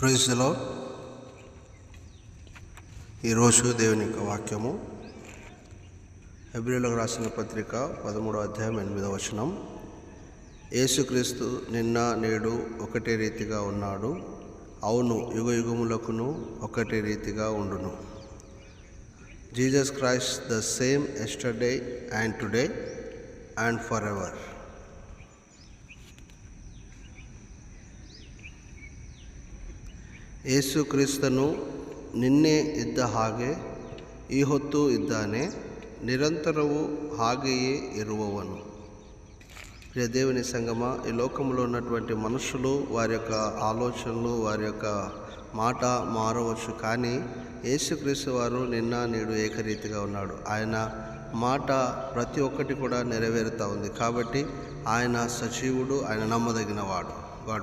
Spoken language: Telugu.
ప్రైజ్లో ఈరోజు దేవుని యొక్క వాక్యము. హెబ్రిలకు రాసిన పత్రిక పదమూడో అధ్యాయం ఎనిమిదవ వచనం. యేసుక్రీస్తు నిన్న నేడు ఒకటే రీతిగా ఉన్నాడు. అవును యుగ యుగములకును ఒకటే రీతిగా ఉండును. Jesus Christ the same yesterday and today and for ever. ಯೇಸು ಕ್ರಿಸ್ತನು ನಿನ್ನೆ ಇದ್ದ ಹಾಗೆ ಈ ಹೊತ್ತು ಇದ್ದಾನೆ నిరంతరము ಹಾಗೆಯೇ ఇరువవను ప్రియ దేవుని సంగమ ఈ లోకంలో ఉన్నటువంటి మనుషులు వారి యొక్క ఆలోచనలు వారి యొక్క మాట మారవచ్చు కానీ యేసుక్రీస్తు వారు నిన్న నేడు ఏకరీతిగా ఉన్నాడు ఆయన మాట ప్రతి ఒక్కటి కూడా నెరవేరుతూ ఉంది కాబట్టి ఆయన సజీవుడు ఆయన నమ్మదగినవాడు